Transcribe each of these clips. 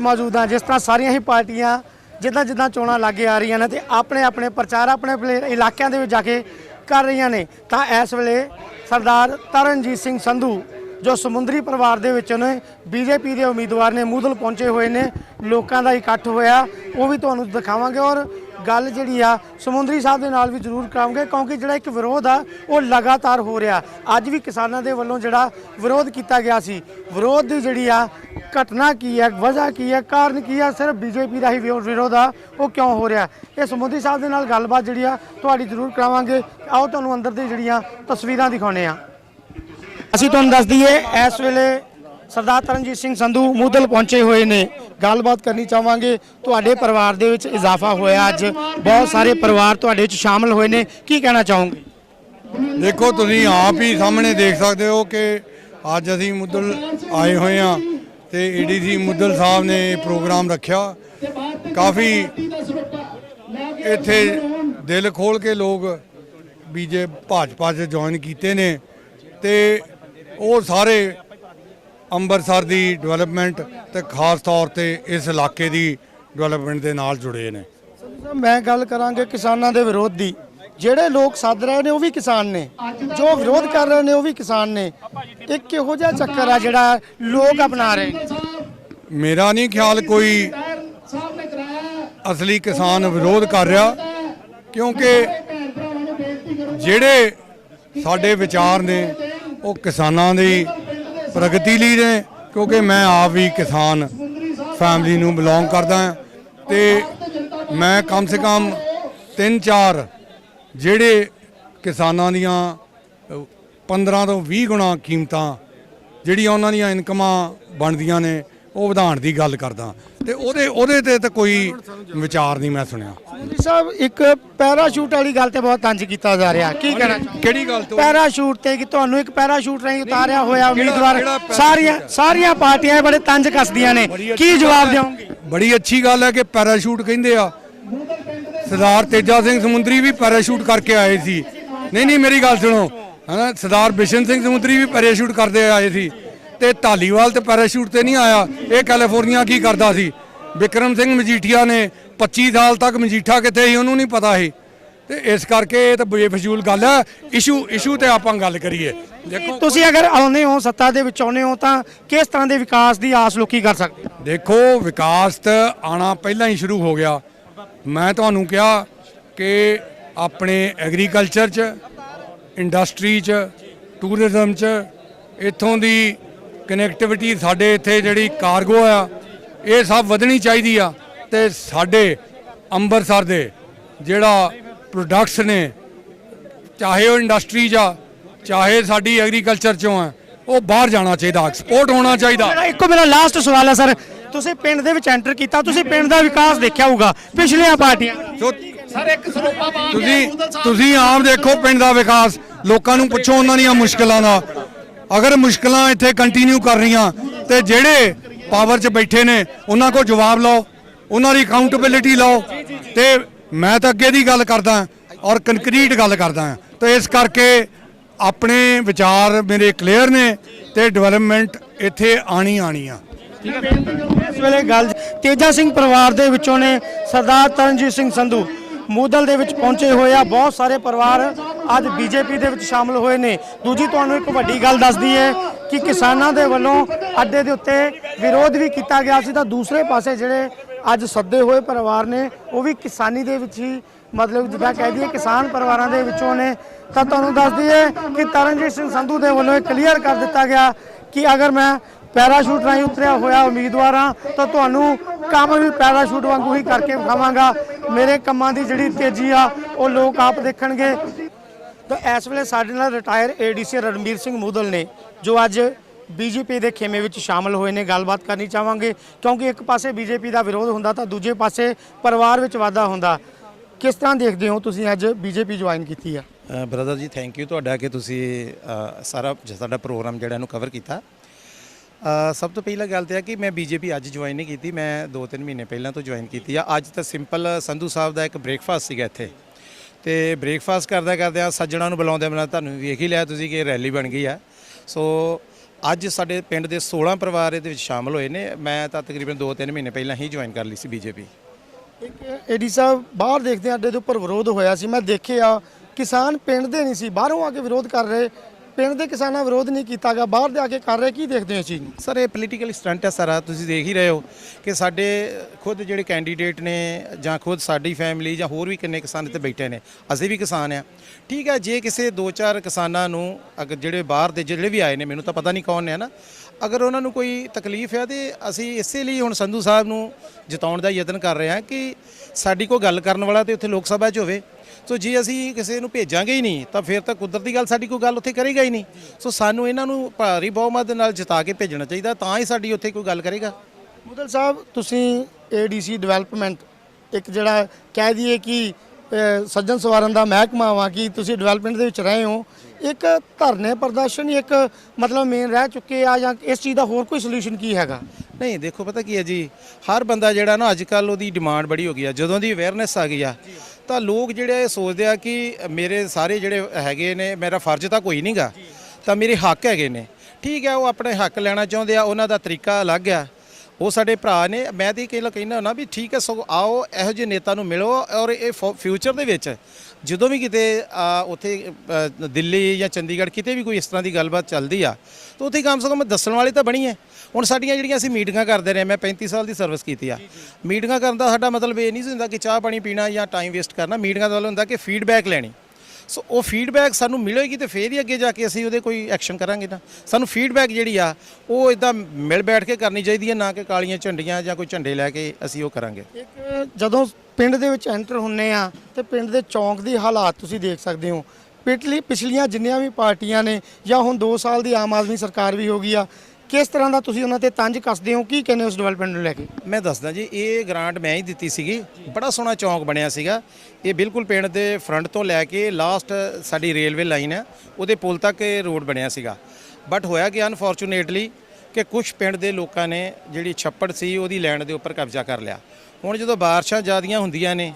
ਮੌਜੂਦ ਹਾਂ। ਜਿਸ ਤਰ੍ਹਾਂ ਸਾਰੀਆਂ ਹੀ ਪਾਰਟੀਆਂ ਜਿੱਦਾਂ ਜਿੱਦਾਂ ਚੋਣਾਂ ਲਾਗੇ ਆ ਰਹੀਆਂ ਨੇ ਤੇ ਆਪਣੇ ਆਪਣੇ ਪ੍ਰਚਾਰ ਆਪਣੇ ਆਪਣੇ ਇਲਾਕਿਆਂ ਦੇ ਵਿੱਚ ਜਾ ਕੇ ਕਰ ਰਹੀਆਂ ਨੇ, ਤਾਂ ਇਸ ਵੇਲੇ ਸਰਦਾਰ ਤਰਨਜੀਤ ਸਿੰਘ ਸੰਧੂ, ਜੋ ਸਮੁੰਦਰੀ ਪਰਿਵਾਰ ਦੇ ਵਿੱਚ ਨੇ, ਬੀਜੇਪੀ ਦੇ ਉਮੀਦਵਾਰ ਨੇ, ਮੂਧਲ ਪਹੁੰਚੇ ਹੋਏ ਨੇ, ਲੋਕਾਂ ਦਾ ਇਕੱਠ ਹੋਇਆ, ਉਹ ਵੀ ਤੁਹਾਨੂੰ ਦਿਖਾਵਾਂਗੇ ਔਰ ਗੱਲ ਜਿਹੜੀ ਆ ਸਮੁੰਦਰੀ ਸਾਹਿਬ ਦੇ ਨਾਲ ਵੀ ਜ਼ਰੂਰ ਕਰਾਂਗੇ ਕਿਉਂਕਿ ਜਿਹੜਾ ਇੱਕ ਵਿਰੋਧ ਆ, ਉਹ ਲਗਾਤਾਰ ਹੋ ਰਿਹਾ। ਅੱਜ ਵੀ ਕਿਸਾਨਾਂ ਦੇ ਵੱਲੋਂ ਜਿਹੜਾ ਵਿਰੋਧ ਕੀਤਾ ਗਿਆ ਸੀ, ਵਿਰੋਧ ਦੀ ਜਿਹੜੀ ਆ ਘਟਨਾ ਕੀ ਹੈ, ਵਜ੍ਹਾ ਕੀ ਹੈ, ਕਾਰਨ ਕੀ ਹੈ, ਸਿਰਫ ਬੀਜੇਪੀ ਦਾ ਹੀ ਵਿਰੋ- ਵਿਰੋਧ ਆ, ਉਹ ਕਿਉਂ ਹੋ ਰਿਹਾ? ਇਸ ਮੋਦੀ ਸਾਹਿਬ ਦੇ ਨਾਲ ਗੱਲਬਾਤ ਜਿਹੜੀ ਆ, ਤੁਹਾਡੀ ਜ਼ਰੂਰ ਕਰਾਵਾਂਗੇ। ਆਓ ਤੁਹਾਨੂੰ ਅੰਦਰ ਦੀ ਜਿਹੜੀਆਂ ਤਸਵੀਰਾਂ ਦਿਖਾਉਣੇ ਆ ਅਸੀਂ ਤੁਹਾਨੂੰ ਦੱਸ ਦਈਏ, ਇਸ ਵੇਲੇ ਸਰਦਾਰ ਤਰਨਜੀਤ ਸਿੰਘ ਸੰਧੂ ਮੂਦਲ ਪਹੁੰਚੇ ਹੋਏ ਨੇ। ਗੱਲਬਾਤ ਕਰਨੀ ਚਾਹਾਂਗੇ। ਤੁਹਾਡੇ ਪਰਿਵਾਰ ਦੇ ਵਿੱਚ ਇਜ਼ਾਫਾ ਹੋਇਆ ਅੱਜ। ਬਹੁਤ ਸਾਰੇ ਪਰਿਵਾਰ ਤੁਹਾਡੇ ਵਿੱਚ ਸ਼ਾਮਲ ਹੋਏ ਨੇ। ਕੀ ਕਹਿਣਾ ਚਾਹੋਗੇ? ਦੇਖੋ, ਤੁਸੀਂ ਆਪ ਹੀ ਸਾਹਮਣੇ ਦੇਖ ਸਕਦੇ ਹੋ ਕਿ ਅੱਜ ਅਸੀਂ ਮੁੱਦਲ ਆਏ ਹੋਏ ਆ ਤੇ ਏਡੀਸੀ ਮੁੱਦਲ ਸਾਹਿਬ ਨੇ ਇਹ ਪ੍ਰੋਗਰਾਮ ਰੱਖਿਆ। ਕਾਫੀ ਇੱਥੇ ਦਿਲ ਖੋਲ ਕੇ ਲੋਕ ਬੀਜੇ ਭਾਜਪਾ 'ਚ ਜੁਆਇਨ ਕੀਤੇ ਨੇ ਤੇ ਉਹ ਸਾਰੇ ਅੰਮ੍ਰਿਤਸਰ ਦੀ ਡਿਵੈਲਪਮੈਂਟ ਤੇ ਖਾਸ ਤੌਰ ਤੇ ਇਸ ਇਲਾਕੇ ਦੀ ਡਿਵੈਲਪਮੈਂਟ ਦੇ ਨਾਲ ਜੁੜੇ ਨੇ। ਮੈਂ ਗੱਲ ਕਰਾਂਗੇ ਕਿਸਾਨਾਂ ਦੇ ਵਿਰੋਧ ਦੀ। ਜਿਹੜੇ ਲੋਕ ਸੱਦ ਰਹੇ ਨੇ, ਉਹ ਵੀ ਕਿਸਾਨ ਨੇ। ਜੋ ਵਿਰੋਧ ਕਰ ਰਹੇ ਨੇ, ਉਹ ਵੀ ਕਿਸਾਨ ਨੇ। ਇੱਕ ਕਿਹੋ ਜਿਹਾ ਚੱਕਰ ਆ ਜਿਹੜਾ ਲੋਕ ਅਪਣਾ ਰਹੇ? ਨੇ ਮੇਰਾ ਨਹੀਂ ਖਿਆਲ ਕੋਈ ਅਸਲੀ ਕਿਸਾਨ ਵਿਰੋਧ ਕਰ ਰਿਹਾ, ਕਿਉਂਕਿ ਜਿਹੜੇ ਸਾਡੇ ਵਿਚਾਰ ਨੇ, ਉਹ ਕਿਸਾਨਾਂ ਦੀ ਪ੍ਰਗਤੀ ਲਈ ਨੇ, ਕਿਉਂਕਿ ਮੈਂ ਆਪ ਵੀ ਕਿਸਾਨ ਫੈਮਿਲੀ ਨੂੰ ਬਿਲੋਂਗ ਕਰਦਾ ਹਾਂ ਤੇ ਮੈਂ ਕਮ ਸੇ ਕਮ 3-4 ਜਿਹੜੇ ਕਿਸਾਨਾਂ ਦੀਆਂ 15 ਤੋਂ 20 ਗੁਣਾ ਕੀਮਤਾਂ ਜਿਹੜੀਆਂ ਉਹਨਾਂ ਦੀਆਂ ਇਨਕਮਾਂ ਬਣਦੀਆਂ ਨੇ ਉਹ ਵਧਾਉਣ ਦੀ ਗੱਲ ਕਰਦਾ। ਤੇ ਉਹਦੇ ਉਹਦੇ ਤੇ ਤਾਂ ਕੋਈ ਵਿਚਾਰ ਨਹੀਂ ਮੈਂ ਸੁਣਿਆ। ਜੀ ਸਾਹਿਬ ਇੱਕ ਪੈਰਾਸ਼ੂਟ ਵਾਲੀ ਗੱਲ ਤੇ ਬਹੁਤ ਤੰਜ ਕੀਤਾ ਜਾ ਰਿਹਾ। ਕੀ ਕਹਿਣਾ ਕਿਹੜੀ ਗੱਲ ਤੋਂ? ਪੈਰਾਸ਼ੂਟ ਤੇ ਕਿ ਤੁਹਾਨੂੰ ਇੱਕ ਪੈਰਾਸ਼ੂਟ ਰਾਹੀਂ ਉਤਾਰਿਆ ਹੋਇਆ ਉਮੀਦਵਾਰ। ਸਾਰੀਆਂ ਸਾਰੀਆਂ ਪਾਰਟੀਆਂ ਬੜੇ ਤੰਜ ਕੱਸਦੀਆਂ ਨੇ। ਕੀ ਜਵਾਬ ਦਿਓਗੇ? ਬੜੀ ਅੱਛੀ ਗੱਲ ਹੈ ਕਿ ਪੈਰਾਸ਼ੂਟ ਕਹਿੰਦੇ ਆ। ਸਰਦਾਰ ਤੇਜਾ ਸਿੰਘ ਸਮੁੰਦਰੀ ਵੀ ਪੈਰਾਸ਼ੂਟ ਕਰਕੇ ਆਏ ਸੀ। ਨਹੀਂ ਨਹੀਂ ਮੇਰੀ ਗੱਲ ਸੁਣੋ। ਹਨਾ ਸਰਦਾਰ ਬਿਸ਼ਨ ਸਿੰਘ ਸਮੁੰਦਰੀ ਵੀ ਪੈਰਾਸ਼ੂਟ ਕਰਦੇ ਆਏ ਸੀ ਤੇ ਢਾਲੀਵਾਲ ਤੇ ਪੈਰਾਸ਼ੂਟ ਤੇ ਨਹੀਂ ਆਇਆ। ਇਹ ਕੈਲੀਫੋਰਨੀਆ ਕੀ ਕਰਦਾ ਸੀ? ਵਿਕਰਮ ਸਿੰਘ ਮਜੀਠੀਆ ਨੇ 25 ਸਾਲ ਤੱਕ ਮਜੀਠਾ ਕਿੱਥੇ ਸੀ ਉਹਨੂੰ ਨਹੀਂ ਪਤਾ ਸੀ। ਤੇ ਇਸ ਕਰਕੇ ਇਹ ਤਾਂ ਬੇਫਜ਼ੂਲ ਗੱਲ ਹੈ। ਇਸ਼ੂ ਇਸ਼ੂ ਤੇ ਆਪਾਂ ਗੱਲ ਕਰੀਏ। ਦੇਖੋ ਤੁਸੀਂ ਅਗਰ ਆਉਂਦੇ ਹੋ ਸੱਤਾ ਦੇ ਵਿੱਚ ਆਉਂਦੇ ਹੋ ਤਾਂ ਕਿਸ ਤਰ੍ਹਾਂ ਦੇ ਵਿਕਾਸ ਦੀ ਆਸ ਲੋਕੀ ਕਰ ਸਕਦੇ ਦੇਖੋ ਵਿਕਾਸ ਤਾਂ ਆਣਾ ਪਹਿਲਾਂ ਹੀ ਸ਼ੁਰੂ ਹੋ ਗਿਆ। ਮੈਂ ਤੁਹਾਨੂੰ ਕਿਹਾ ਕਿ ਆਪਣੇ ਐਗਰੀਕਲਚਰ 'ਚ ਇੰਡਸਟਰੀ 'ਚ ਟੂਰਿਜ਼ਮ 'ਚ ਇੱਥੋਂ ਦੀ ਕਨੈਕਟੀਵਿਟੀ ਸਾਡੇ ਇੱਥੇ ਜਿਹੜੀ ਕਾਰਗੋ ਆ ਇਹ ਸਭ ਵਧਣੀ ਚਾਹੀਦੀ ਆ। ਤੇ ਸਾਡੇ ਅੰਮ੍ਰਿਤਸਰ ਦੇ ਜਿਹੜਾ ਪ੍ਰੋਡਕਟਸ ਨੇ ਚਾਹੇ ਉਹ ਇੰਡਸਟਰੀ 'ਚ ਆ ਚਾਹੇ ਸਾਡੀ ਐਗਰੀਕਲਚਰ 'ਚੋਂ ਆ ਉਹ ਬਾਹਰ ਜਾਣਾ ਚਾਹੀਦਾ ਐਕਸਪੋਰਟ ਹੋਣਾ ਚਾਹੀਦਾ। ਮੇਰਾ ਇੱਕੋ ਮੇਰਾ ਲਾਸਟ ਸਵਾਲ ਹੈ ਸਰ ਤੁਸੀਂ ਪਿੰਡ ਦੇ ਵਿੱਚ ਐਂਟਰ ਕੀਤਾ ਤੁਸੀਂ ਪਿੰਡ ਦਾ ਵਿਕਾਸ ਦੇਖਿਆ ਹੋਊਗਾ ਪਿਛਲੀਆਂ ਪਾਰਟੀਆਂ। ਸੋ ਤੁਸੀਂ ਤੁਸੀਂ ਆਮ ਦੇਖੋ ਪਿੰਡ ਦਾ ਵਿਕਾਸ ਲੋਕਾਂ ਨੂੰ ਪੁੱਛੋ ਉਹਨਾਂ ਦੀਆਂ ਮੁਸ਼ਕਲਾਂ ਦਾ। ਅਗਰ ਮੁਸ਼ਕਲਾਂ ਇੱਥੇ ਕੰਟੀਨਿਊ ਕਰ ਰਹੀਆਂ ਤੇ ਜਿਹੜੇ ਪਾਵਰ 'ਚ ਬੈਠੇ ਨੇ ਉਹਨਾਂ ਕੋਲ ਜਵਾਬ ਲਓ ਉਹਨਾਂ ਦੀ ਅਕਾਊਂਟੇਬਿਲਿਟੀ ਲਓ। ਤੇ ਮੈਂ ਤਾਂ ਅੱਗੇ ਦੀ ਗੱਲ ਕਰਦਾ ਔਰ ਕੰਕਰੀਟ ਗੱਲ ਕਰਦਾ। ਤੇ ਇਸ ਕਰਕੇ ਆਪਣੇ ਵਿਚਾਰ ਮੇਰੇ ਕਲੀਅਰ ਨੇ ਤੇ ਡਿਵੈਲਪਮੈਂਟ ਇੱਥੇ ਆਣੀ ਆਣੀ ਆ। ਇਸ ਵੇਲੇ ਗੱਲ ਤੇਜਾ ਸਿੰਘ ਪਰਿਵਾਰ ਦੇ ਵਿੱਚੋਂ ਨੇ ਸਰਦਾਰ ਤਰਨਜੀਤ ਸਿੰਘ ਸੰਧੂ। ਮੂਦਲ ਦੇ ਵਿੱਚ ਪਹੁੰਚੇ ਹੋਏ ਆ। ਬਹੁਤ ਸਾਰੇ ਪਰਿਵਾਰ ਅੱਜ ਬੀਜੇਪੀ ਦੇ ਵਿੱਚ ਸ਼ਾਮਲ ਹੋਏ ਨੇ। ਦੂਜੀ ਤੁਹਾਨੂੰ ਇੱਕ ਵੱਡੀ ਗੱਲ ਦੱਸਦੀ ਹੈ ਕਿ ਕਿਸਾਨਾਂ ਦੇ ਵੱਲੋਂ ਅੱਡੇ ਦੇ ਉੱਤੇ ਵਿਰੋਧ ਵੀ ਕੀਤਾ ਗਿਆ ਸੀ। ਤਾਂ ਦੂਸਰੇ ਪਾਸੇ ਜਿਹੜੇ ਅੱਜ ਸੱਦੇ ਹੋਏ ਪਰਿਵਾਰ ਨੇ, ਉਹ ਵੀ ਕਿਸਾਨੀ ਦੇ ਵਿੱਚ ਹੀ ਮਤਲਬ ਜਿੱਦਾਂ ਕਹਿ ਦਈਏ ਕਿਸਾਨ ਪਰਿਵਾਰਾਂ ਦੇ ਵਿੱਚੋਂ ਨੇ। ਤਾਂ ਤੁਹਾਨੂੰ ਦੱਸ ਦਈਏ ਕਿ ਤਰਨਜੀਤ ਸਿੰਘ ਸੰਧੂ ਦੇ ਵੱਲੋਂ ਇਹ ਕਲੀਅਰ ਕਰ ਦਿੱਤਾ ਗਿਆ ਕਿ ਅਗਰ ਮੈਂ ਪੈਰਾਸ਼ੂਟ ਰਾਹੀਂ ਉਤਰਿਆ ਹੋਇਆ ਉਮੀਦਵਾਰਾਂ ਤਾਂ ਤੁਹਾਨੂੰ ਕੰਮ ਵੀ ਪੈਰਾਸ਼ੂਟ ਵਾਂਗੂ ਹੀ ਕਰਕੇ ਵਿਖਾਵਾਂਗਾ। ਮੇਰੇ ਕੰਮਾਂ ਦੀ ਜਿਹੜੀ ਤੇਜ਼ੀ ਆ, ਉਹ ਲੋਕ ਆਪ ਦੇਖਣਗੇ। ਤਾਂ ਇਸ ਵੇਲੇ ਸਾਡੇ ਨਾਲ ਰਿਟਾਇਰ ਏਡੀਸੀ ਰਣਬੀਰ ਸਿੰਘ ਮੂਦਲ ਨੇ, ਜੋ ਅੱਜ ਬੀਜੇਪੀ ਦੇ ਖੇਮੇ ਵਿੱਚ ਸ਼ਾਮਲ ਹੋਏ ਨੇ। ਗੱਲਬਾਤ ਕਰਨੀ ਚਾਹਾਂਗੇ, ਕਿਉਂਕਿ ਇੱਕ ਪਾਸੇ ਬੀਜੇਪੀ ਦਾ ਵਿਰੋਧ ਹੁੰਦਾ ਤਾਂ ਦੂਜੇ ਪਾਸੇ ਪਰਿਵਾਰ ਵਿੱਚ ਵਾਧਾ ਹੁੰਦਾ। ਕਿਸ ਤਰ੍ਹਾਂ ਦੇਖਦੇ ਹੋ ਤੁਸੀਂ ਅੱਜ ਬੀਜੇਪੀ ਜੁਆਇਨ ਕੀਤੀ ਆ? ਬ੍ਰਦਰ ਜੀ ਥੈਂਕ ਯੂ ਤੁਹਾਡਾ ਕਿ ਤੁਸੀਂ ਸਾਰਾ ਸਾਡਾ ਪ੍ਰੋਗਰਾਮ ਜਿਹੜਾ ਇਹਨੂੰ ਕਵਰ ਕੀਤਾ। ਸਭ ਤੋਂ ਪਹਿਲਾਂ ਗੱਲ ਤੇ ਹੈ ਕਿ ਮੈਂ ਬੀਜੇਪੀ ਅੱਜ ਜੁਆਇਨ ਨਹੀਂ ਕੀਤੀ, ਮੈਂ 2-3 ਮਹੀਨੇ ਪਹਿਲਾਂ ਤੋਂ ਜੁਆਇਨ ਕੀਤੀ ਆ। ਅੱਜ ਤਾਂ ਸਿੰਪਲ ਸੰਧੂ ਸਾਹਿਬ ਦਾ ਇੱਕ ਬ੍ਰੇਕਫਾਸਟ ਸੀਗਾ ਇੱਥੇ। ਤੇ ਬ੍ਰੇਕਫਾਸਟ ਕਰਦਾ ਕਰਦੇ ਆ ਸੱਜਣਾ ਨੂੰ ਬੁਲਾਉਂਦੇ ਬੁਲਾਉਂਦੇ ਤੁਹਾਨੂੰ ਵੇਖ ਹੀ ਲਿਆ ਤੁਸੀਂ ਕਿ ਰੈਲੀ ਬਣ ਗਈ ਆ। ਸੋ ਅੱਜ ਸਾਡੇ ਪਿੰਡ ਦੇ 16 ਪਰਿਵਾਰ ਇਹਦੇ ਵਿੱਚ ਸ਼ਾਮਲ ਹੋਏ ਨੇ। ਮੈਂ ਤਾਂ ਤਕਰੀਬਨ 2-3 ਮਹੀਨੇ ਪਹਿਲਾਂ ਹੀ ਜੁਆਇਨ ਕਰ ਲਈ ਸੀ ਬੀਜੇਪੀ। ਇੱਕ ਏਡੀ ਸਾਹਿਬ, ਬਾਹਰ ਦੇਖਦੇ ਆ ਅੱਡੇ ਦੇ ਉੱਪਰ ਵਿਰੋਧ ਹੋਇਆ ਸੀ। ਮੈਂ ਦੇਖਿਆ, ਕਿਸਾਨ ਪਿੰਡ ਦੇ ਨਹੀਂ ਸੀ, ਬਾਹਰੋਂ ਆ ਕੇ ਵਿਰੋਧ ਕਰ ਰਹੇ। ਪਿੰਡ ਦੇ ਕਿਸਾਨਾਂ ਵਿਰੋਧ ਨਹੀਂ ਕੀਤਾ ਕੀਤਾਗਾ, ਬਾਹਰ ਦੇ ਆ ਕੇ ਕਰ ਰਹੇ, ਕੀ ਦੇਖਦੇ ਹੋ ਇਸ ਚੀਜ਼ ਨੂੰ? ਸਰ, ਇਹ ਪੋਲੀਟੀਕਲ ਸਟੰਟ ਹੈ ਸਾਰਾ, ਤੁਸੀਂ ਦੇਖ ਹੀ ਰਹੇ ਹੋ ਕਿ ਸਾਡੇ ਖੁਦ ਜਿਹੜੇ ਕੈਂਡੀਡੇਟ ਨੇ ਜਾਂ ਖੁਦ ਸਾਡੀ ਫੈਮਿਲੀ ਜਾਂ ਹੋਰ ਵੀ ਕਿੰਨੇ ਕਿਸਾਨ ਇੱਥੇ ਬੈਠੇ ਨੇ, ਅਸੀਂ ਵੀ ਕਿਸਾਨ ਆ ਠੀਕ ਹੈ, ਜੇ ਕਿਸੇ ਦੋ ਚਾਰ ਕਿਸਾਨਾਂ ਨੂੰ ਅਗਰ ਜਿਹੜੇ ਬਾਹਰ ਦੇ ਜਿਹੜੇ ਵੀ ਆਏ ਨੇ, ਮੈਨੂੰ ਤਾਂ ਪਤਾ ਨਹੀਂ ਕੌਣ ਨੇ ਨਾ ਅਗਰ ਉਹਨਾਂ ਨੂੰ ਕੋਈ ਤਕਲੀਫ ਹੈ ਤੇ ਅਸੀਂ ਇਸੇ ਲਈ ਹੁਣ ਸੰਧੂ ਸਾਹਿਬ ਨੂੰ ਜਿਤਾਉਣ ਦਾ ਯਤਨ ਕਰ ਰਹੇ ਹਾਂ ਕਿ ਸਾਡੀ ਕੋਈ ਗੱਲ ਕਰਨ ਵਾਲਾ ਤੇ ਉੱਥੇ ਲੋਕ ਸਭਾ 'ਚ ਹੋਵੇ। ਸੋ ਜੇ ਅਸੀਂ ਕਿਸੇ ਨੂੰ ਭੇਜਾਂਗੇ ਹੀ ਨਹੀਂ ਤਾਂ ਫਿਰ ਤਾਂ ਕੁਦਰਤੀ ਗੱਲ ਸਾਡੀ ਕੋਈ ਗੱਲ ਉੱਥੇ ਕਰੇਗਾ ਹੀ ਨਹੀਂ। ਸੋ ਸਾਨੂੰ ਇਹਨਾਂ ਨੂੰ ਭਾਰੀ ਬਹੁਮਤ ਦੇ ਨਾਲ ਜਿਤਾ ਕੇ ਭੇਜਣਾ ਚਾਹੀਦਾ ਤਾਂ ਹੀ ਸਾਡੀ ਉੱਥੇ ਕੋਈ ਗੱਲ ਕਰੇਗਾ। ਮੁਦਲ ਸਾਹਿਬ ਤੁਸੀਂ ਏਡੀਸੀ ਡਿਵੈਲਪਮੈਂਟ ਇੱਕ ਜਿਹੜਾ ਕਹਿ ਦਈਏ ਕਿ ਸੱਜਣ ਸਵਾਰਨ ਦਾ ਮਹਿਕਮਾ ਵਾ ਕਿ ਤੁਸੀਂ ਡਿਵੈਲਪਮੈਂਟ ਦੇ ਵਿੱਚ ਰਹੇ ਹੋ। ਇੱਕ ਧਰਨੇ ਪ੍ਰਦਰਸ਼ਨ ਇੱਕ ਮਤਲਬ ਮੇਨ ਰਹਿ ਚੁੱਕੇ ਆ ਜਾਂ ਇਸ ਚੀਜ਼ ਦਾ ਹੋਰ ਕੋਈ ਸੋਲੂਸ਼ਨ ਕੀ ਹੈਗਾ? ਨਹੀਂ ਦੇਖੋ ਪਤਾ ਕੀ ਹੈ ਜੀ ਹਰ ਬੰਦਾ ਜਿਹੜਾ ਨਾ ਅੱਜ ਕੱਲ ਉਹਦੀ ਡਿਮਾਂਡ ਬੜੀ ਹੋ ਗਈ ਆ ਜਦੋਂ ਦੀ ਅਵੇਅਰਨੈਸ ਆ ਗਈ ਆ ਤਾਂ ਲੋਕ ਜਿਹੜੇ ਇਹ ਸੋਚਦੇ ਆ ਕਿ ਮੇਰੇ ਸਾਰੇ ਜਿਹੜੇ ਹੈਗੇ ਨੇ ਮੇਰਾ ਫਰਜ਼ ਤਾਂ ਕੋਈ ਨਹੀਂਗਾ ਤਾਂ ਮੇਰੇ ਹੱਕ ਹੈਗੇ ਨੇ। ਠੀਕ ਹੈ ਉਹ ਆਪਣੇ ਹੱਕ ਲੈਣਾ ਚਾਹੁੰਦੇ ਆ ਉਹਨਾਂ ਦਾ ਤਰੀਕਾ ਅਲੱਗ ਆ। ਉਹ ਸਾਡੇ ਭਰਾ ਨੇ ਮੈਂ ਤੇ ਕਹਿਣਾ ਕਹਿਣਾ ਹੁੰਦਾ ਵੀ ਠੀਕ ਹੈ ਸਗੋਂ ਆਓ ਇਹੋ ਜਿਹੇ ਨੇਤਾ ਨੂੰ ਮਿਲੋ ਔਰ ਇਹ ਫਿਊਚਰ ਦੇ ਵਿੱਚ ਜਦੋਂ ਵੀ ਕਿਤੇ ਉੱਥੇ ਦਿੱਲੀ ਜਾਂ ਚੰਡੀਗੜ੍ਹ ਕਿਤੇ ਵੀ ਕੋਈ ਇਸ ਤਰ੍ਹਾਂ ਦੀ ਗੱਲਬਾਤ ਚੱਲਦੀ ਆ ਤਾਂ ਉੱਥੇ ਕਮ ਸੇ ਕਮ ਦੱਸਣ ਵਾਲੇ ਤਾਂ ਬਣੀਏ ਹੁਣ ਸਾਡੀਆਂ ਜਿਹੜੀਆਂ ਅਸੀਂ ਮੀਟਿੰਗਾਂ ਕਰਦੇ ਰਹੇ, ਮੈਂ 35 ਸਾਲ ਦੀ ਸਰਵਿਸ ਕੀਤੀ ਆ। ਮੀਟਿੰਗਾਂ ਕਰਨ ਦਾ ਸਾਡਾ ਮਤਲਬ ਇਹ ਨਹੀਂ ਸੀ ਹੁੰਦਾ ਕਿ ਚਾਹ ਪਾਣੀ ਪੀਣਾ ਜਾਂ ਟਾਈਮ ਵੇਸਟ ਕਰਨਾ। ਮੀਟਿੰਗਾਂ ਦਾ ਮਤਲਬ ਹੁੰਦਾ ਕਿ ਫੀਡਬੈਕ ਲੈਣੀ। ਸੋ ਉਹ ਫੀਡਬੈਕ ਸਾਨੂੰ ਮਿਲੇਗੀ ਤੇ ਫੇਰ ਹੀ ਅੱਗੇ ਜਾ ਕੇ ਅਸੀਂ ਉਹਦੇ ਕੋਈ ਐਕਸ਼ਨ ਕਰਾਂਗੇ ਨਾ ਸਾਨੂੰ ਫੀਡਬੈਕ ਜਿਹੜੀ ਆ, ਉਹ ਇਦਾਂ ਮਿਲ ਬੈਠ ਕੇ ਕਰਨੀ ਚਾਹੀਦੀ ਹੈ ਨਾ ਕਿ ਕਾਲੀਆਂ ਝੰਡੀਆਂ ਜਾਂ ਕੋਈ ਝੰਡੇ ਲੈ ਕੇ ਅਸੀਂ ਉਹ ਕਰਾਂਗੇ। ਇੱਕ, ਜਦੋਂ ਪਿੰਡ ਦੇ ਵਿੱਚ ਐਂਟਰ ਹੁੰਨੇ ਆ, ਤੇ ਪਿੰਡ ਦੇ ਚੌਂਕ ਦੀ ਹਾਲਾਤ ਤੁਸੀਂ ਦੇਖ ਸਕਦੇ ਹੋ। ਪਿਛਲੀ, ਪਿਛਲੀਆਂ ਜਿੰਨੀਆਂ ਵੀ ਪਾਰਟੀਆਂ ਨੇ, ਜਾਂ ਹੁਣ 2 ਸਾਲ ਦੀ ਆਮ ਆਦਮੀ ਸਰਕਾਰ ਵੀ ਹੋ ਗਈ ਆ ਕਿਸ ਤਰ੍ਹਾਂ ਦਾ ਤੁਸੀਂ ਉਹਨਾਂ ਤੇ ਤੰਜ ਕੱਸਦੇ ਹੋ? ਕੀ ਕਹਿੰਦੇ ਉਸ ਡਿਵੈਲਪਮੈਂਟ ਨੂੰ ਲੈ ਕੇ? ਮੈਂ ਦੱਸਦਾ ਜੀ, ਇਹ ਗ੍ਰਾਂਟ ਮੈਂ ਹੀ ਦਿੱਤੀ ਸੀਗੀ। ਬੜਾ ਸੋਹਣਾ ਚੌਂਕ ਬਣਿਆ ਸੀਗਾ। ਇਹ ਬਿਲਕੁਲ ਪਿੰਡ ਦੇ ਫਰੰਟ ਤੋਂ ਲੈ ਕੇ ਲਾਸਟ ਸਾਡੀ ਰੇਲਵੇ ਲਾਈਨ ਹੈ। ਉਹਦੇ ਪੁਲ ਤੱਕ ਇਹ ਰੋਡ ਬਣਿਆ ਸੀਗਾ। ਬਟ ਹੋਇਆ ਕਿ ਅਨਫੋਰਚੂਨੇਟਲੀ ਕਿ ਕੁਝ ਪਿੰਡ ਦੇ ਲੋਕਾਂ ਨੇ ਜਿਹੜੀ ਛੱਪੜ ਸੀ, ਉਹਦੀ ਲੈਂਡ ਦੇ ਉੱਪਰ ਕਬਜ਼ਾ ਕਰ ਲਿਆ। ਹੁਣ ਜਦੋਂ ਬਾਰਿਸ਼ਾਂ ਜ਼ਿਆਦੀਆਂ ਹੁੰਦੀਆਂ ਨੇ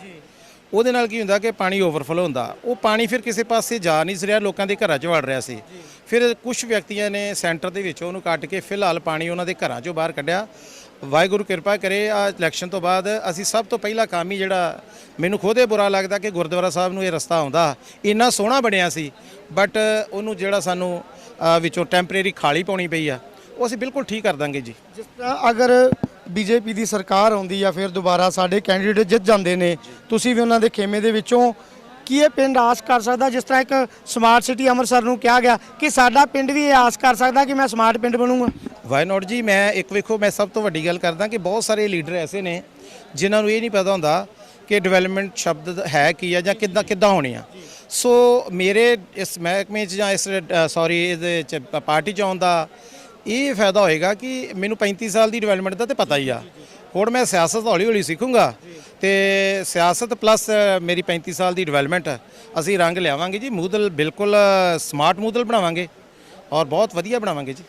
ਉਹਦੇ ਨਾਲ ਕੀ ਹੁੰਦਾ ਕਿ ਪਾਣੀ ਓਵਰਫਲੋ ਹੁੰਦਾ। ਉਹ ਪਾਣੀ ਫਿਰ ਕਿਸੇ ਪਾਸੇ ਜਾ ਨਹੀਂ ਸੀ ਰਿਹਾ ਲੋਕਾਂ ਦੇ ਘਰਾਂ 'ਚ ਵੜ ਰਿਹਾ ਸੀ। ਫਿਰ ਕੁਝ ਵਿਅਕਤੀਆਂ ਨੇ ਸੈਂਟਰ ਦੇ ਵਿੱਚੋਂ ਉਹਨੂੰ ਕੱਟ ਕੇ ਫਿਲਹਾਲ ਪਾਣੀ ਉਹਨਾਂ ਦੇ ਘਰਾਂ 'ਚੋਂ ਬਾਹਰ ਕੱਢਿਆ। ਵਾਹਿਗੁਰੂ ਕਿਰਪਾ ਕਰੇ ਆ ਇਲੈਕਸ਼ਨ ਤੋਂ ਬਾਅਦ ਅਸੀਂ ਸਭ ਤੋਂ ਪਹਿਲਾ ਕੰਮ ਹੀ ਜਿਹੜਾ ਮੈਨੂੰ ਖੁਦ ਇਹ ਬੁਰਾ ਲੱਗਦਾ ਕਿ ਗੁਰਦੁਆਰਾ ਸਾਹਿਬ ਨੂੰ ਇਹ ਰਸਤਾ ਆਉਂਦਾ। ਇੰਨਾ ਸੋਹਣਾ ਬਣਿਆ ਸੀ ਬਟ ਉਹਨੂੰ ਜਿਹੜਾ ਸਾਨੂੰ ਵਿੱਚੋਂ ਟੈਂਪਰੇਰੀ ਖਾਲੀ ਪਾਉਣੀ ਪਈ ਆ ਉਹ ਅਸੀਂ ਬਿਲਕੁਲ ਠੀਕ ਕਰ ਦਾਂਗੇ ਜੀ। ਜਿਸ ਤਰ੍ਹਾਂ ਅਗਰ ਬੀਜੇਪੀ ਦੀ ਸਰਕਾਰ ਆਉਂਦੀ ਆ, ਫਿਰ ਦੁਬਾਰਾ ਸਾਡੇ ਕੈਂਡੀਡੇਟ ਜਿੱਤ ਜਾਂਦੇ ਨੇ। ਤੁਸੀਂ ਵੀ ਉਹਨਾਂ ਦੇ ਖੇਮੇ ਦੇ ਵਿੱਚੋਂ ਕੀ ਇਹ ਪਿੰਡ ਆਸ ਕਰ ਸਕਦਾ, ਜਿਸ ਤਰ੍ਹਾਂ ਇੱਕ ਸਮਾਰਟ ਸਿਟੀ ਅੰਮ੍ਰਿਤਸਰ ਨੂੰ ਕਿਹਾ ਗਿਆ ਕਿ ਸਾਡਾ ਪਿੰਡ ਵੀ ਇਹ ਆਸ ਕਰ ਸਕਦਾ ਕਿ ਮੈਂ ਸਮਾਰਟ ਪਿੰਡ ਬਣੂੰਗਾ? ਵਾਈ ਨਾਟ ਜੀ? ਮੈਂ ਇੱਕ ਵੇਖੋ, ਮੈਂ ਸਭ ਤੋਂ ਵੱਡੀ ਗੱਲ ਕਰਦਾ ਕਿ ਬਹੁਤ ਸਾਰੇ ਲੀਡਰ ਐਸੇ ਨੇ ਜਿਨ੍ਹਾਂ ਨੂੰ ਇਹ ਨਹੀਂ ਪਤਾ ਹੁੰਦਾ ਕਿ ਡਿਵੈਲਪਮੈਂਟ ਸ਼ਬਦ ਹੈ ਕੀ ਆ ਜਾਂ ਕਿੱਦਾਂ ਕਿੱਦਾਂ ਹੋਣੀ ਆ। ਸੋ ਮੇਰੇ ਇਸ ਮਹਿਕਮੇ 'ਚ ਜਾਂ ਇਸ ਸੌਰੀ ਇਹਦੇ 'ਚ ਪਾਰਟੀ 'ਚ ਆਉਣ ਦਾ ਇਹ ਫਾਇਦਾ ਹੋਏਗਾ ਕਿ ਮੈਨੂੰ 35 ਸਾਲ ਦੀ ਡਿਵੈਲਪਮੈਂਟ ਦਾ ਤੇ ਪਤਾ ਹੀ ਆ। ਹੁਣ ਮੈਂ ਸਿਆਸਤ ਹੌਲੀ ਹੌਲੀ ਸਿੱਖੂੰਗਾ ਤੇ ਸਿਆਸਤ ਪਲੱਸ ਮੇਰੀ 35 ਸਾਲ ਦੀ ਡਿਵੈਲਪਮੈਂਟ ਅਸੀਂ ਰੰਗ ਲਿਆਵਾਂਗੇ ਜੀ ਮੂਦਲ ਬਿਲਕੁਲ ਸਮਾਰਟ ਮੂਦਲ ਬਣਾਵਾਂਗੇ ਔਰ ਬਹੁਤ ਵਧੀਆ ਬਣਾਵਾਂਗੇ ਜੀ।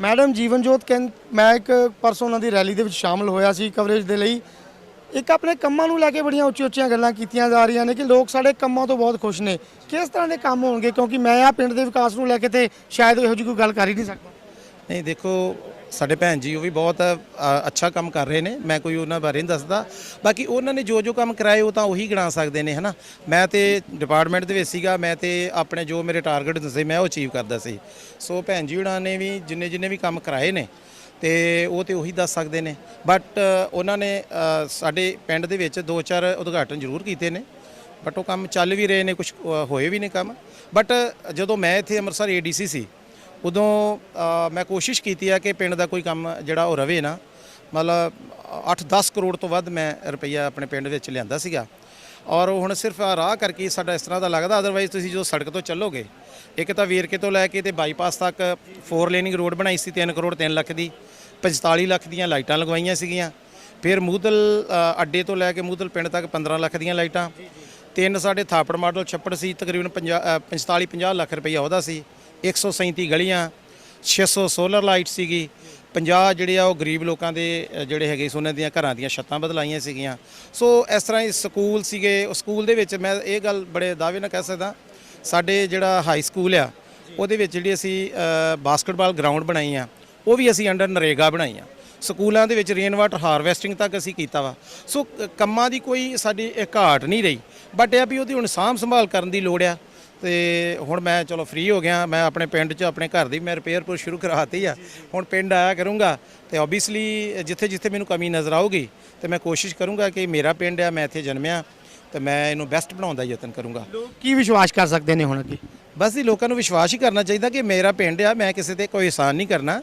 ਮੈਡਮ ਜੀਵਨਜੋਤ ਕਹਿੰ ਮੈਂ ਇੱਕ ਪਰਸੋਂ ਉਹਨਾਂ ਦੀ ਰੈਲੀ ਦੇ ਵਿੱਚ ਸ਼ਾਮਲ ਹੋਇਆ ਸੀ ਕਵਰੇਜ ਦੇ ਲਈ। ਇੱਕ ਆਪਣੇ ਕੰਮਾਂ ਨੂੰ ਲੈ ਕੇ ਬੜੀਆਂ ਉੱਚੀ ਉੱਚੀਆਂ ਗੱਲਾਂ ਕੀਤੀਆਂ ਜਾ ਰਹੀਆਂ ਨੇ ਕਿ ਲੋਕ ਸਾਡੇ ਕੰਮਾਂ ਤੋਂ ਬਹੁਤ ਖੁਸ਼ ਨੇ। ਕਿਸ ਤਰ੍ਹਾਂ ਦੇ ਕੰਮ ਹੋਣਗੇ? ਕਿਉਂਕਿ ਮੈਂ ਆ ਪਿੰਡ ਦੇ ਵਿਕਾਸ ਨੂੰ ਲੈ ਕੇ ਤੇ ਸ਼ਾਇਦ ਇਹੋ ਜਿਹੀ ਕੋਈ ਗੱਲ ਕਰ ਹੀ ਨਹੀਂ ਸਕਦਾ। ਨਹੀਂ ਦੇਖੋ ਸਾਡੇ ਭੈਣ ਜੀ ਉਹ ਵੀ ਬਹੁਤ ਅ, ਅੱਛਾ ਕੰਮ ਕਰ ਰਹੇ ਨੇ। ਮੈਂ ਕੋਈ ਉਹਨਾਂ ਬਾਰੇ ਨਹੀਂ ਦੱਸਦਾ। ਬਾਕੀ ਉਹਨਾਂ ਨੇ ਜੋ ਜੋ ਕੰਮ ਕਰਾਏ ਉਹ ਤਾਂ ਉਹੀ ਗਿਣਾ ਸਕਦੇ ਨੇ ਹਨਾ? ਮੈਂ ਤੇ ਡਿਪਾਰਟਮੈਂਟ ਦੇ ਵਿੱਚ ਸੀਗਾ ਮੈਂ ਤੇ ਆਪਣੇ ਜੋ ਮੇਰੇ ਟਾਰਗੇਟ ਦੱਸੇ ਮੈਂ ਉਹ ਅਚੀਵ ਕਰਦਾ ਸੀ। ਸੋ ਭੈਣ ਜੀ ਉਹਨਾਂ ਨੇ ਵੀ ਜਿੰਨੇ ਜਿੰਨੇ ਵੀ ਕੰਮ ਕਰਾਏ ਨੇ ਤੇ ਉਹ ਤੇ ਉਹੀ ਦੱਸ ਸਕਦੇ ਨੇ। ਬਟ ਉਹਨਾਂ ਨੇ ਅ, ਸਾਡੇ ਪਿੰਡ ਦੇ ਵਿੱਚ ਦੋ ਚਾਰ ਉਦਘਾਟਨ ਜ਼ਰੂਰ ਕੀਤੇ ਨੇ। ਬਟ ਉਹ ਕੰਮ ਚੱਲ ਵੀ ਰਹੇ ਨੇ ਕੁਝ ਹੋਏ ਵੀ ਨੇ ਕੰਮ। ਬਟ ਜਦੋਂ ਮੈਂ ਇੱਥੇ ਅੰਮ੍ਰਿਤਸਰ ਏਡੀਸੀ ਸੀ ਉਦੋਂ ਮੈਂ ਕੋਸ਼ਿਸ਼ ਕੀਤੀ ਆ ਕਿ ਪਿੰਡ ਦਾ ਕੋਈ ਕੰਮ ਜਿਹੜਾ ਉਹ ਰਵੇ ਨਾ। ਮਤਲਬ 8-10 ਕਰੋੜ ਤੋਂ ਵੱਧ ਮੈਂ ਰੁਪਈਆ ਆਪਣੇ ਪਿੰਡ ਵਿੱਚ ਲਿਆਂਦਾ ਸੀਗਾ। ਔਰ ਹੁਣ ਸਿਰਫ ਰਾਹ ਕਰਕੇ ਸਾਡਾ ਇਸ ਤਰ੍ਹਾਂ ਦਾ ਲੱਗਦਾ ਅਦਰਵਾਈਜ਼ ਤੁਸੀਂ ਜੋ ਸੜਕ ਤੋਂ ਚੱਲੋਗੇ, ਇੱਕ ਤਾਂ ਵੇਰਕੇ ਤੋਂ ਲੈ ਕੇ ਤੇ ਬਾਈਪਾਸ ਤੱਕ ਫੋਰ ਲੇਨਿੰਗ ਰੋਡ ਬਣਾਈ ਸੀ 3 ਕਰੋੜ 3 ਲੱਖ ਦੀ 45 ਲੱਖ ਦੀਆਂ ਲਾਈਟਾਂ ਲਗਵਾਈਆਂ ਸੀਗੀਆਂ। ਫਿਰ ਮੂਦਲ ਅੱਡੇ ਤੋਂ ਲੈ ਕੇ ਮੂਦਲ ਪਿੰਡ ਤੱਕ 15 ਲੱਖ ਦੀਆਂ ਲਾਈਟਾਂ। ਤਿੰਨ ਸਾਡੇ ਥਾਪੜ ਮਾਡਲ ਛੱਪੜ ਸੀ, ਤਕਰੀਬਨ 45 50 ਲੱਖ ਰੁਪਈਆ ਉਹਦਾ ਸੀ। 137 ਗਲੀਆਂ 600 ਸੋਲਰ ਲਾਈਟ ਸੀਗੀ। 50 ਜਿਹੜੇ ਆ ਉਹ ਗਰੀਬ ਲੋਕਾਂ ਦੇ ਜਿਹੜੇ ਹੈਗੇ ਸੀ, ਉਹਨਾਂ ਦੀਆਂ ਘਰਾਂ ਦੀਆਂ ਛੱਤਾਂ ਬਦਲਾਈਆਂ ਸੀਗੀਆਂ। ਸੋ ਇਸ ਤਰ੍ਹਾਂ ਹੀ ਸਕੂਲ ਸੀਗੇ। ਉਹ ਸਕੂਲ ਦੇ ਵਿੱਚ ਮੈਂ ਇਹ ਗੱਲ ਬੜੇ ਦਾਅਵੇ ਨਾਲ ਕਹਿ ਸਕਦਾ, ਸਾਡੇ ਜਿਹੜਾ ਹਾਈ ਸਕੂਲ ਆ, ਉਹਦੇ ਵਿੱਚ ਜਿਹੜੀ ਅਸੀਂ ਬਾਸਕਟਬਾਲ ਗਰਾਊਂਡ ਬਣਾਈ ਆ, ਉਹ ਵੀ ਅਸੀਂ ਅੰਡਰ ਨਰੇਗਾ ਬਣਾਈ ਆ। ਸਕੂਲਾਂ ਦੇ ਵਿੱਚ ਰੇਨ ਵਾਟਰ ਹਾਰਵੈਸਟਿੰਗ ਤੱਕ ਅਸੀਂ ਕੀਤਾ ਵਾ। ਸੋ ਕੰਮਾਂ ਦੀ ਕੋਈ ਸਾਡੀ ਘਾਟ ਨਹੀਂ ਰਹੀ। ਬਟ ਇਹ ਆ ਵੀ ਉਹਦੀ ਹੁਣ ਸਾਂਭ ਸੰਭਾਲ ਕਰਨ ਦੀ ਲੋੜ ਆ। ਤੇ ਹੁਣ ਮੈਂ ਚਲੋ ਫ੍ਰੀ ਹੋ ਗਿਆ ਮੈਂ ਆਪਣੇ ਪਿੰਡ 'ਚ ਆਪਣੇ ਘਰ ਦੀ ਮੈਂ ਰਿਪੇਅਰ ਪਰ ਸ਼ੁਰੂ ਕਰਾਤੀ ਆ। ਹੁਣ ਪਿੰਡ ਆਇਆ ਕਰੂੰਗਾ ਤੇ ਓਬਵੀਅਸਲੀ ਜਿੱਥੇ ਜਿੱਥੇ ਮੈਨੂੰ ਕਮੀ ਨਜ਼ਰ ਆਊਗੀ ਤੇ ਮੈਂ ਕੋਸ਼ਿਸ਼ ਕਰੂੰਗਾ ਕਿ ਮੇਰਾ ਪਿੰਡ ਆ ਮੈਂ ਇੱਥੇ ਜਨਮਿਆ ਤੇ ਮੈਂ ਇਹਨੂੰ ਬੈਸਟ ਬਣਾਉਣ ਦਾ ਯਤਨ ਕਰੂੰਗਾ। ਲੋਕ ਕੀ ਵਿਸ਼ਵਾਸ ਕਰ ਸਕਦੇ ਨੇ ਹੁਣ ਅੱਗੇ? ਬਸ ਜੀ ਲੋਕਾਂ ਨੂੰ ਵਿਸ਼ਵਾਸ ਹੀ ਕਰਨਾ ਚਾਹੀਦਾ ਕਿ ਮੇਰਾ ਪਿੰਡ ਆ ਮੈਂ ਕਿਸੇ ਤੇ ਕੋਈ ਇਹਸਾਨ ਨਹੀਂ ਕਰਨਾ।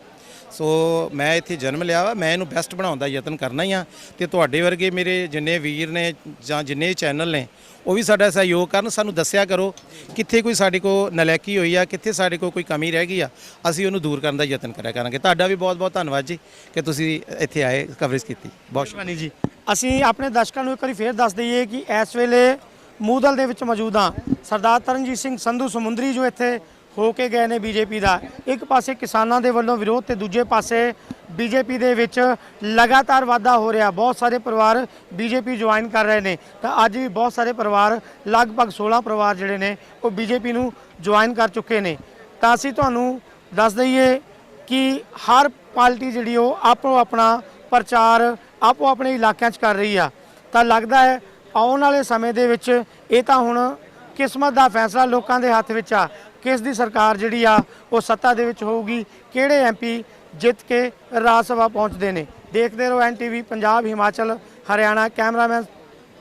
ਸੋ ਮੈਂ ਇੱਥੇ ਜਨਮ ਲਿਆ ਵਾ, ਮੈਂ ਇਹਨੂੰ ਬੈਸਟ ਬਣਾਉਣ ਦਾ ਯਤਨ ਕਰਨਾ ਹੀ ਆ ਤੇ ਤੁਹਾਡੇ ਵਰਗੇ ਮੇਰੇ ਜਿੰਨੇ ਵੀਰ ਨੇ ਜਾਂ ਜਿੰਨੇ ਚੈਨਲ ਨੇ, ਉਹ ਵੀ ਸਾਡਾ ਸਹਿਯੋਗ ਕਰਨ, ਸਾਨੂੰ ਦੱਸਿਆ ਕਰੋ ਕਿੱਥੇ ਕੋਈ ਸਾਡੇ ਕੋ ਨਲਾਇਕੀ ਹੋਈ ਆ, ਕਿੱਥੇ ਸਾਡੇ ਕੋ ਕੋਈ ਕਮੀ ਰਹਿ ਗਈ ਆ, ਅਸੀਂ ਉਹਨੂੰ ਦੂਰ ਕਰਨ ਦਾ ਯਤਨ ਕਰਿਆ ਕਰਾਂਗੇ। ਤੁਹਾਡਾ ਵੀ ਬਹੁਤ ਬਹੁਤ ਧੰਨਵਾਦ ਜੀ ਕਿ ਤੁਸੀਂ ਇੱਥੇ ਆਏ ਕਵਰੇਜ ਕੀਤੀ। ਬਹੁਤ ਸ਼ੁਕਰੀਆ। ਜੀ। ਅਸੀਂ ਆਪਣੇ ਦਰਸ਼ਕਾਂ ਨੂੰ ਇੱਕ ਵਾਰੀ ਫੇਰ ਦੱਸ ਦਈਏ ਕਿ ਇਸ ਵੇਲੇ ਮੂਦਲ ਦੇ ਵਿੱਚ ਮੌਜੂਦ ਹਾਂ ਸਰਦਾਰ ਤਰਨਜੀਤ ਸਿੰਘ ਸੰਧੂ ਸਮੁੰਦਰੀ ਜੋ ਇੱਥੇ ਹੋ ਕੇ ਗਏ ਨੇ ਬੀਜੇਪੀ ਦਾ। ਇੱਕ ਪਾਸੇ ਕਿਸਾਨਾਂ ਦੇ ਵੱਲੋਂ ਵਿਰੋਧ ਤੇ ਦੂਜੇ ਪਾਸੇ ਬੀਜੇਪੀ ਦੇ ਵਿੱਚ ਲਗਾਤਾਰ ਵਾਧਾ ਹੋ ਰਿਹਾ। ਬਹੁਤ ਸਾਰੇ ਪਰਿਵਾਰ ਬੀਜੇਪੀ ਜੁਆਇਨ ਕਰ ਰਹੇ ਨੇ। ਤਾਂ ਅੱਜ ਵੀ ਬਹੁਤ ਸਾਰੇ ਪਰਿਵਾਰ, ਲਗਭਗ 16 ਪਰਿਵਾਰ ਜਿਹੜੇ ਨੇ, ਉਹ ਬੀਜੇਪੀ ਨੂੰ ਜੁਆਇਨ ਕਰ ਚੁੱਕੇ ਨੇ। ਤਾਂ ਅਸੀਂ ਤੁਹਾਨੂੰ ਦੱਸ ਦਈਏ ਕਿ ਹਰ ਪਾਰਟੀ ਜਿਹੜੀ ਉਹ ਆਪੋ ਆਪਣਾ ਪ੍ਰਚਾਰ ਆਪੋ ਆਪਣੇ ਇਲਾਕਿਆਂ 'ਚ ਕਰ ਰਹੀ ਆ। ਤਾਂ ਲੱਗਦਾ ਹੈ ਆਉਣ ਵਾਲੇ ਸਮੇਂ ਦੇ ਵਿੱਚ ਇਹ ਤਾਂ ਹੁਣ ਕਿਸਮਤ ਦਾ ਫੈਸਲਾ ਲੋਕਾਂ ਦੇ ਹੱਥ ਵਿੱਚ ਆ। ਕਿਸ ਦੀ ਸਰਕਾਰ ਜਿਹੜੀ ਆ, ਉਹ ਸੱਤਾ ਦੇ ਵਿੱਚ ਹੋਊਗੀ, ਕਿਹੜੇ ਐਮਪੀ ਜਿੱਤ ਕੇ ਰਾਜ ਸਭਾ ਪਹੁੰਚਦੇ ਨੇ? ਦੇਖਦੇ ਰਹੋ ਐਨਟੀਵੀ ਪੰਜਾਬ, ਹਿਮਾਚਲ, ਹਰਿਆਣਾ, ਕੈਮਰਾਮੈਨ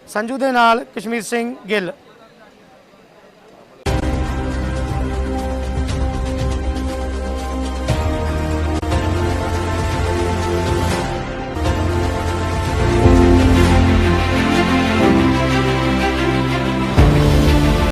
ਸੰਜੂ ਦੇ ਨਾਲ ਕਸ਼ਮੀਰ ਸਿੰਘ ਗਿੱਲ।